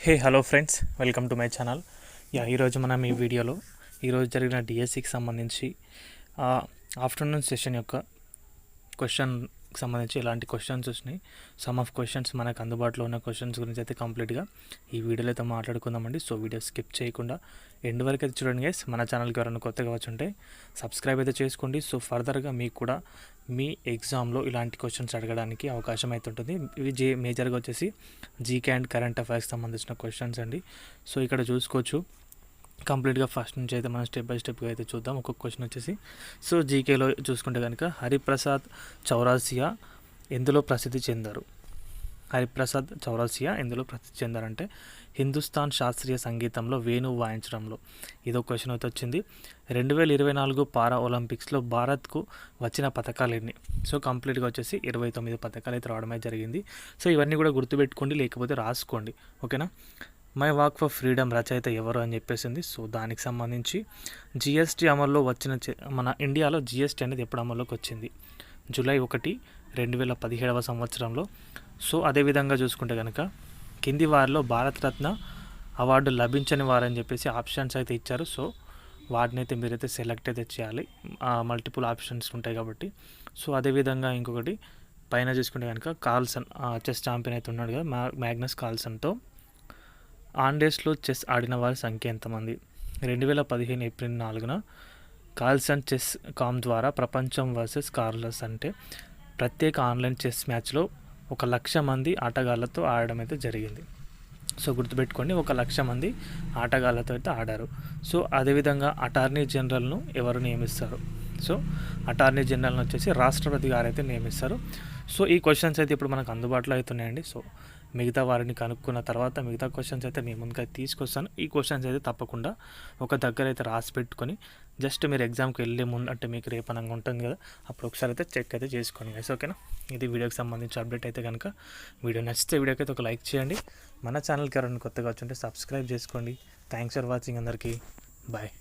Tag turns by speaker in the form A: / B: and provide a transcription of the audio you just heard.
A: Hey hello friends welcome to my channel yeah ఈరోజు మనం ఈ వీడియోలో ఈరోజు జరిగిన డిఎస్సికి సంబంధించి ఆఫ్టర్నూన్ సెషన్ యొక్క క్వశ్చన్ సంబంధించి ఎలాంటి క్వశ్చన్స్ వచ్చినాయి. సమ్ ఆఫ్ క్వశ్చన్స్ మనకు అందుబాటులో ఉన్న క్వశ్చన్స్ గురించి అయితే కంప్లీట్గా ఈ వీడియోలో అయితే మాట్లాడుకుందామండి. సో వీడియో స్కిప్ చేయకుండా ఎండ్ వరకు అయితే చూడండి గైస్ మన ఛానల్కి ఎవరైనా కొత్తగా వచ్చుంటే సబ్స్క్రైబ్ అయితే చేసుకోండి. సో ఫర్దర్గా మీకు కూడా మీ ఎగ్జామ్లో ఇలాంటి క్వశ్చన్స్ అడగడానికి అవకాశం అయితే ఉంటుంది. ఇవి జే మేజర్గా వచ్చేసి జీకే అండ్ కరెంట్ అఫైర్స్కి సంబంధించిన క్వశ్చన్స్ అండి. సో ఇక్కడ చూసుకోవచ్చు. కంప్లీట్గా ఫస్ట్ నుంచి అయితే మనం స్టెప్ బై స్టెప్గా అయితే చూద్దాం. ఒక్కొక్క క్వశ్చన్ వచ్చేసి సో జీకేలో చూసుకుంటే కనుక హరిప్రసాద్ చౌరాసియా ఎందులో ప్రసిద్ధి చెందారు? హరిప్రసాద్ చౌరాసియా ఎందులో ప్రసిద్ధి చెందారంటే హిందుస్థాన్ శాస్త్రీయ సంగీతంలో వేణువు వాయించడంలో. ఇదో క్వశ్చన్ అయితే వచ్చింది. రెండు వేల ఇరవై నాలుగు పారా ఒలింపిక్స్లో భారత్కు వచ్చిన పథకాలు ఎన్ని? సో కంప్లీట్గా వచ్చేసి ఇరవై తొమ్మిది పథకాలు అయితే రావడమే జరిగింది. సో ఇవన్నీ కూడా గుర్తుపెట్టుకోండి లేకపోతే రాసుకోండి. ఓకేనా? మై వాక్ ఫర్ ఫ్రీడమ్ రచయిత ఎవరు అని చెప్పేసింది. సో దానికి సంబంధించి జిఎస్టీ అమల్లో వచ్చిన మన ఇండియాలో జిఎస్టీ అనేది ఎప్పుడు అమల్లోకి వచ్చింది? జూలై ఒకటి రెండు వేల పదిహేడవ సంవత్సరంలో. సో అదేవిధంగా చూసుకుంటే కనుక కింది వారిలో భారతరత్న అవార్డు లభించని వారని చెప్పేసి ఆప్షన్స్ అయితే ఇచ్చారు. సో వాటిని అయితే మీరైతే సెలెక్ట్ అయితే చేయాలి. మల్టిపుల్ ఆప్షన్స్ ఉంటాయి కాబట్టి. సో అదేవిధంగా ఇంకొకటి పైన చూసుకుంటే కనుక కాల్సన్ చెస్ ఛాంపియన్ అయితే ఉన్నాడు కదా మ్యాగ్నస్ కాల్సన్తో ఆన్ డేస్లో చెస్ ఆడిన వారి సంఖ్య ఎంతమంది? రెండు వేల పదిహేను ఏప్రిల్ నాలుగున కార్ల్సన్ చెస్ కామ్ ద్వారా ప్రపంచం వర్సెస్ కార్లస్ అంటే ప్రత్యేక ఆన్లైన్ చెస్ మ్యాచ్లో ఒక లక్ష మంది ఆటగాళ్ళతో ఆడడం అయితే జరిగింది. సో గుర్తుపెట్టుకోండి ఒక లక్ష మంది ఆటగాళ్ళతో అయితే ఆడారు. సో అదేవిధంగా అటార్నీ జనరల్ను ఎవరు నియమిస్తారు? సో అటార్నీ జనరల్ని వచ్చేసి రాష్ట్రపతి గారు అయితే నియమిస్తారు. సో ఈ క్వశ్చన్స్ అయితే ఇప్పుడు మనకు అందుబాటులో అవుతున్నాయండి. సో మిగతా వారిని కనుక్కున్న తర్వాత మిగతా క్వశ్చన్స్ అయితే మీ ముందుగా తీసుకొస్తాను. ఈ క్వశ్చన్స్ అయితే తప్పకుండా ఒక దగ్గర అయితే రాసి పెట్టుకొని జస్ట్ మీరు ఎగ్జామ్కి వెళ్ళే ముందు అంటే మీకు రేపనంగా ఉంటుంది కదా అప్పుడు ఒకసారి అయితే చెక్ అయితే చేసుకోండి గైస్ ఓకేనా ఇది వీడియోకి సంబంధించి అప్డేట్ అయితే కనుక వీడియో నచ్చితే వీడియోకి అయితే ఒక లైక్ చేయండి. మన ఛానల్కి ఎవరైనా కొత్తగా వచ్చుంటే సబ్స్క్రైబ్ చేసుకోండి. థ్యాంక్స్ ఫర్ వాచింగ్ అందరికీ. బాయ్